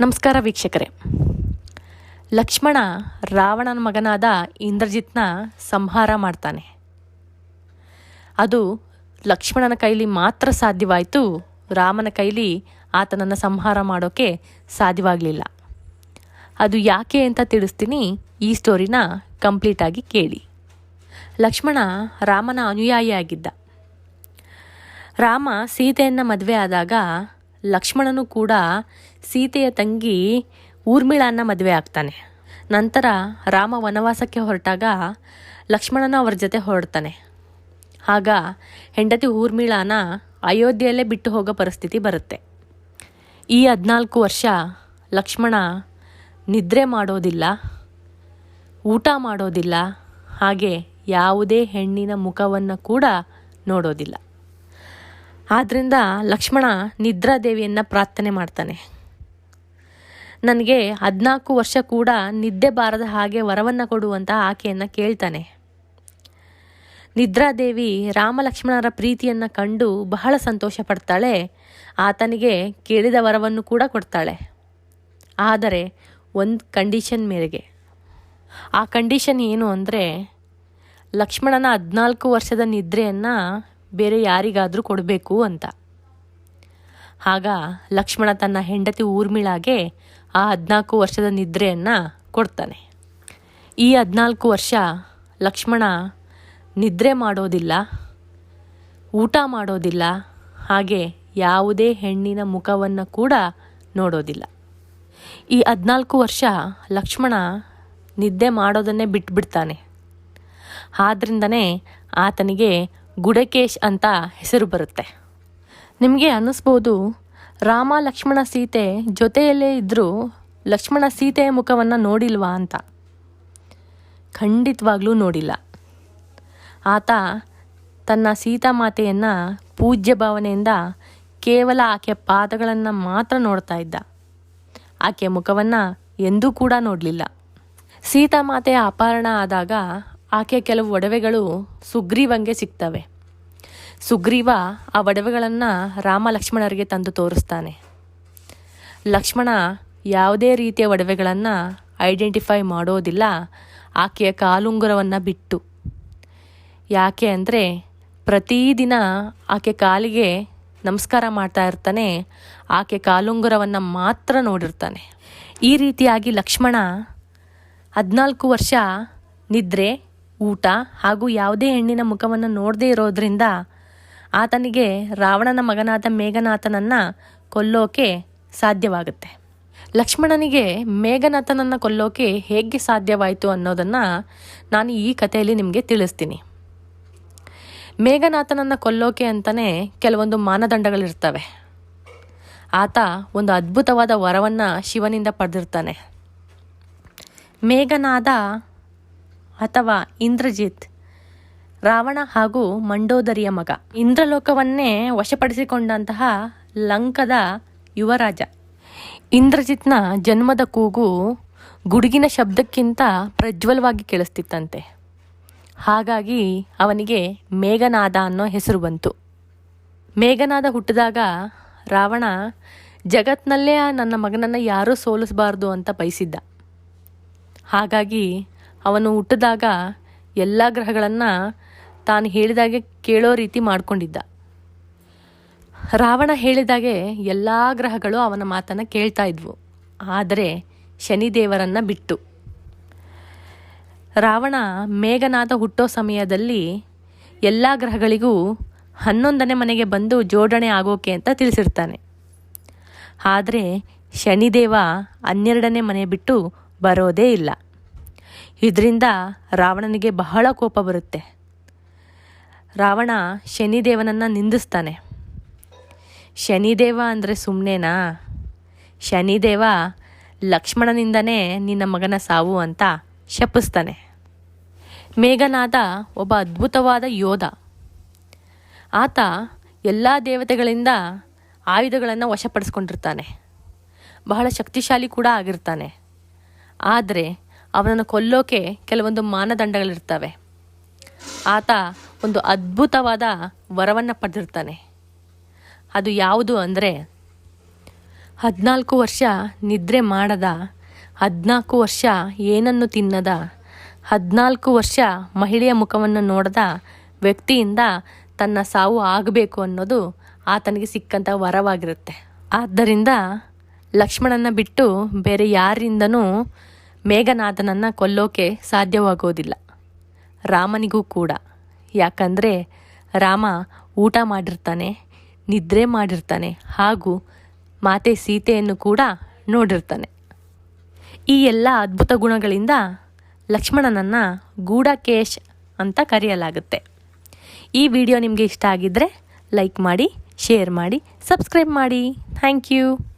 ನಮಸ್ಕಾರ ವೀಕ್ಷಕರೇ. ಲಕ್ಷ್ಮಣ ರಾವಣನ ಮಗನಾದ ಇಂದ್ರಜಿತ್ನ ಸಂಹಾರ ಮಾಡ್ತಾನೆ. ಅದು ಲಕ್ಷ್ಮಣನ ಕೈಲಿ ಮಾತ್ರ ಸಾಧ್ಯವಾಯಿತು, ರಾಮನ ಕೈಲಿ ಆತನನ್ನು ಸಂಹಾರ ಮಾಡೋಕ್ಕೆ ಸಾಧ್ಯವಾಗಲಿಲ್ಲ. ಅದು ಯಾಕೆ ಅಂತ ತಿಳಿಸ್ತೀನಿ ಈ ಸ್ಟೋರಿನ ಕಂಪ್ಲೀಟಾಗಿ ಕೇಳಿ. ಲಕ್ಷ್ಮಣ ರಾಮನ ಅನುಯಾಯಿಯಾಗಿದ್ದ. ರಾಮ ಸೀತೆಯನ್ನು ಮದುವೆ ಆದಾಗ ಲಕ್ಷ್ಮಣನು ಕೂಡ ಸೀತೆಯ ತಂಗಿ ಊರ್ಮಿಳಾನ ಮದುವೆ ಆಗ್ತಾನೆ. ನಂತರ ರಾಮ ವನವಾಸಕ್ಕೆ ಹೊರಟಾಗ ಲಕ್ಷ್ಮಣನ ಅವರ ಜೊತೆ ಹೊರಡ್ತಾನೆ. ಆಗ ಹೆಂಡತಿ ಊರ್ಮಿಳಾನ ಅಯೋಧ್ಯೆಯಲ್ಲೇ ಬಿಟ್ಟು ಹೋಗೋ ಪರಿಸ್ಥಿತಿ ಬರುತ್ತೆ. ಈ ಹದಿನಾಲ್ಕು ವರ್ಷ ಲಕ್ಷ್ಮಣ ನಿದ್ರೆ ಮಾಡೋದಿಲ್ಲ, ಊಟ ಮಾಡೋದಿಲ್ಲ, ಹಾಗೆ ಯಾವುದೇ ಹೆಣ್ಣಿನ ಮುಖವನ್ನು ಕೂಡ ನೋಡೋದಿಲ್ಲ. ಆದ್ದರಿಂದ ಲಕ್ಷ್ಮಣ ನಿದ್ರಾದೇವಿಯನ್ನು ಪ್ರಾರ್ಥನೆ ಮಾಡ್ತಾನೆ. ನನಗೆ ಹದಿನಾಲ್ಕು ವರ್ಷ ಕೂಡ ನಿದ್ದೆ ಬಾರದ ಹಾಗೆ ವರವನ್ನು ಕೊಡುವಂತ ಆಕೆಯನ್ನು ಕೇಳ್ತಾನೆ. ನಿದ್ರಾದೇವಿ ರಾಮಲಕ್ಷ್ಮಣರ ಪ್ರೀತಿಯನ್ನು ಕಂಡು ಬಹಳ ಸಂತೋಷ ಪಡ್ತಾಳೆ. ಆತನಿಗೆ ಕೇಳಿದ ವರವನ್ನು ಕೂಡ ಕೊಡ್ತಾಳೆ. ಆದರೆ ಒಂದು ಕಂಡೀಷನ್ ಮೇರೆಗೆ. ಆ ಕಂಡೀಷನ್ ಏನು ಅಂದರೆ ಲಕ್ಷ್ಮಣನ ಹದಿನಾಲ್ಕು ವರ್ಷದ ನಿದ್ರೆಯನ್ನು ಬೇರೆ ಯಾರಿಗಾದರೂ ಕೊಡಬೇಕು ಅಂತ. ಆಗ ಲಕ್ಷ್ಮಣ ತನ್ನ ಹೆಂಡತಿ ಊರ್ಮಿಳಾಗೆ ಆ ಹದಿನಾಲ್ಕು ವರ್ಷದ ನಿದ್ರೆಯನ್ನು ಕೊಡ್ತಾನೆ. ಈ ಹದಿನಾಲ್ಕು ವರ್ಷ ಲಕ್ಷ್ಮಣ ನಿದ್ರೆ ಮಾಡೋದಿಲ್ಲ, ಊಟ ಮಾಡೋದಿಲ್ಲ, ಹಾಗೆ ಯಾವುದೇ ಹೆಣ್ಣಿನ ಮುಖವನ್ನು ಕೂಡ ನೋಡೋದಿಲ್ಲ. ಈ ಹದಿನಾಲ್ಕು ವರ್ಷ ಲಕ್ಷ್ಮಣ ನಿದ್ದೆ ಮಾಡೋದನ್ನೇ ಬಿಟ್ಬಿಡ್ತಾನೆ. ಆದ್ರಿಂದನೇ ಆತನಿಗೆ ಗುಡಕೇಶ್ ಅಂತ ಹೆಸರು ಬರುತ್ತೆ. ನಿಮಗೆ ಅನ್ನಿಸ್ಬೋದು ರಾಮ ಲಕ್ಷ್ಮಣ ಸೀತೆ ಜೊತೆಯಲ್ಲೇ ಇದ್ದರೂ ಲಕ್ಷ್ಮಣ ಸೀತೆಯ ಮುಖವನ್ನು ನೋಡಿಲ್ವಾ ಅಂತ? ಖಂಡಿತವಾಗ್ಲೂ ನೋಡಿಲ್ಲ. ಆತ ತನ್ನ ಸೀತಾಮಾತೆಯನ್ನು ಪೂಜ್ಯ ಭಾವನೆಯಿಂದ ಕೇವಲ ಆಕೆಯ ಪಾದಗಳನ್ನು ಮಾತ್ರ ನೋಡ್ತಾ ಇದ್ದ. ಆಕೆಯ ಮುಖವನ್ನು ಎಂದೂ ಕೂಡ ನೋಡಲಿಲ್ಲ. ಸೀತಾಮಾತೆಯ ಅಪಹರಣ ಆದಾಗ ಆಕೆಯ ಕೆಲವು ಒಡವೆಗಳು ಸುಗ್ರೀವಂಗೆ ಸಿಗ್ತವೆ. ಸುಗ್ರೀವ ಆ ಒಡವೆಗಳನ್ನು ರಾಮ ಲಕ್ಷ್ಮಣರಿಗೆ ತಂದು ತೋರಿಸ್ತಾನೆ. ಲಕ್ಷ್ಮಣ ಯಾವುದೇ ರೀತಿಯ ಒಡವೆಗಳನ್ನು ಐಡೆಂಟಿಫೈ ಮಾಡೋದಿಲ್ಲ, ಆಕೆಯ ಕಾಲುಂಗುರವನ್ನು ಬಿಟ್ಟು. ಯಾಕೆ ಅಂದರೆ ಪ್ರತಿದಿನ ಆಕೆ ಕಾಲಿಗೆ ನಮಸ್ಕಾರ ಮಾಡ್ತಾ ಇರ್ತಾನೆ, ಆಕೆ ಕಾಲುಂಗುರವನ್ನು ಮಾತ್ರ ನೋಡಿರ್ತಾನೆ. ಈ ರೀತಿಯಾಗಿ ಲಕ್ಷ್ಮಣ ಹದಿನಾಲ್ಕು ವರ್ಷ ನಿದ್ರೆ, ಊಟ ಹಾಗೂ ಯಾವುದೇ ಹೆಣ್ಣಿನ ಮುಖವನ್ನು ನೋಡದೇ ಇರೋದ್ರಿಂದ ಆತನಿಗೆ ರಾವಣನ ಮಗನಾದ ಮೇಘನಾಥನನ್ನು ಕೊಲ್ಲೋಕೆ ಸಾಧ್ಯವಾಗುತ್ತೆ. ಲಕ್ಷ್ಮಣನಿಗೆ ಮೇಘನಾಥನನ್ನು ಕೊಲ್ಲೋಕೆ ಹೇಗೆ ಸಾಧ್ಯವಾಯಿತು ಅನ್ನೋದನ್ನು ನಾನು ಈ ಕಥೆಯಲ್ಲಿ ನಿಮಗೆ ತಿಳಿಸ್ತೀನಿ. ಮೇಘನಾಥನನ್ನು ಕೊಲ್ಲೋಕೆ ಅಂತಲೇ ಕೆಲವೊಂದು ಮಾನದಂಡಗಳಿರ್ತವೆ. ಆತ ಒಂದು ಅದ್ಭುತವಾದ ವರವನ್ನು ಶಿವನಿಂದ ಪಡೆದಿರ್ತಾನೆ. ಮೇಘನಾದ ಅಥವಾ ಇಂದ್ರಜಿತ್ ರಾವಣ ಹಾಗೂ ಮಂಡೋದರಿಯ ಮಗ. ಇಂದ್ರಲೋಕವನ್ನೇ ವಶಪಡಿಸಿಕೊಂಡಂತಹ ಲಂಕದ ಯುವರಾಜ. ಇಂದ್ರಜಿತ್ನ ಜನ್ಮದ ಕೂಗು ಗುಡುಗಿನ ಶಬ್ದಕ್ಕಿಂತ ಪ್ರಜ್ವಲವಾಗಿ ಕೇಳಿಸ್ತಿತ್ತಂತೆ. ಹಾಗಾಗಿ ಅವನಿಗೆ ಮೇಘನಾದ ಅನ್ನೋ ಹೆಸರು ಬಂತು. ಮೇಘನಾದ ಹುಟ್ಟಿದಾಗ ರಾವಣ, ಜಗತ್ನಲ್ಲೇ ನನ್ನ ಮಗನನ್ನು ಯಾರೂ ಸೋಲಿಸಬಾರ್ದು ಅಂತ ಬಯಸಿದ್ದ. ಹಾಗಾಗಿ ಅವನು ಹುಟ್ಟಿದಾಗ ಎಲ್ಲ ಗ್ರಹಗಳನ್ನು ತಾನು ಹೇಳಿದಾಗೆ ಕೇಳೋ ರೀತಿ ಮಾಡಿಕೊಂಡಿದ್ದ. ರಾವಣ ಹೇಳಿದಾಗೆ ಎಲ್ಲ ಗ್ರಹಗಳು ಅವನ ಮಾತನ್ನು ಕೇಳ್ತಾ ಇದ್ವು. ಆದರೆ ಶನಿದೇವರನ್ನು ಬಿಟ್ಟು. ರಾವಣ ಮೇಘನಾದ ಹುಟ್ಟೋ ಸಮಯದಲ್ಲಿ ಎಲ್ಲ ಗ್ರಹಗಳಿಗೂ ಹನ್ನೊಂದನೇ ಮನೆಗೆ ಬಂದು ಜೋಡಣೆ ಆಗೋಕೆ ಅಂತ ತಿಳಿಸಿರ್ತಾನೆ. ಆದರೆ ಶನಿದೇವ ಹನ್ನೆರಡನೇ ಮನೆ ಬಿಟ್ಟು ಬರೋದೇ ಇಲ್ಲ. ಇದರಿಂದ ರಾವಣನಿಗೆ ಬಹಳ ಕೋಪ ಬರುತ್ತೆ. ರಾವಣ ಶನಿದೇವನನ್ನು ನಿಂದಿಸ್ತಾನೆ. ಶನಿದೇವ ಅಂದರೆ ಸುಮ್ಮನೆನಾ ಶನಿದೇವ ಲಕ್ಷ್ಮಣನಿಂದನೇ ನಿನ್ನ ಮಗನ ಸಾವು ಅಂತ ಶಪಿಸ್ತಾನೆ. ಮೇಘನಾದ ಒಬ್ಬ ಅದ್ಭುತವಾದ ಯೋಧ. ಆತ ಎಲ್ಲ ದೇವತೆಗಳಿಂದ ಆಯುಧಗಳನ್ನು ವಶಪಡಿಸ್ಕೊಂಡಿರ್ತಾನೆ. ಬಹಳ ಶಕ್ತಿಶಾಲಿ ಕೂಡ ಆಗಿರ್ತಾನೆ. ಆದರೆ ಅವನನ್ನು ಕೊಲ್ಲೋಕೆ ಕೆಲವೊಂದು ಮಾನದಂಡಗಳಿರ್ತವೆ. ಆತ ಒಂದು ಅದ್ಭುತವಾದ ವರವನ್ನು ಪಡೆದಿರ್ತಾನೆ. ಅದು ಯಾವುದು ಅಂದರೆ ಹದಿನಾಲ್ಕು ವರ್ಷ ನಿದ್ರೆ ಮಾಡದ, ಹದಿನಾಲ್ಕು ವರ್ಷ ಏನನ್ನು ತಿನ್ನದ, ಹದಿನಾಲ್ಕು ವರ್ಷ ಮಹಿಳೆಯ ಮುಖವನ್ನು ನೋಡದ ವ್ಯಕ್ತಿಯಿಂದ ತನ್ನ ಸಾವು ಆಗಬೇಕು ಅನ್ನೋದು ಆತನಿಗೆ ಸಿಕ್ಕಂಥ ವರವಾಗಿರುತ್ತೆ. ಆದ್ದರಿಂದ ಲಕ್ಷ್ಮಣನ ಬಿಟ್ಟು ಬೇರೆ ಯಾರಿಂದನೂ ಮೇಘನಾಥನನ್ನು ಕೊಲ್ಲೋಕೆ ಸಾಧ್ಯವಾಗೋದಿಲ್ಲ. ರಾಮನಿಗೂ ಕೂಡ. ಯಾಕಂದರೆ ರಾಮ ಊಟ ಮಾಡಿರ್ತಾನೆ, ನಿದ್ರೆ ಮಾಡಿರ್ತಾನೆ, ಹಾಗೂ ಮಾತೆ ಸೀತೆಯನ್ನು ಕೂಡ ನೋಡಿರ್ತಾನೆ. ಈ ಎಲ್ಲ ಅದ್ಭುತ ಗುಣಗಳಿಂದ ಲಕ್ಷ್ಮಣನನ್ನು ಗೂಢಕೇಶ್ ಅಂತ ಕರೆಯಲಾಗುತ್ತೆ. ಈ ವಿಡಿಯೋ ನಿಮಗೆ ಇಷ್ಟ ಆಗಿದ್ದರೆ ಲೈಕ್ ಮಾಡಿ, ಶೇರ್ ಮಾಡಿ, ಸಬ್ಸ್ಕ್ರೈಬ್ ಮಾಡಿ. Thank you.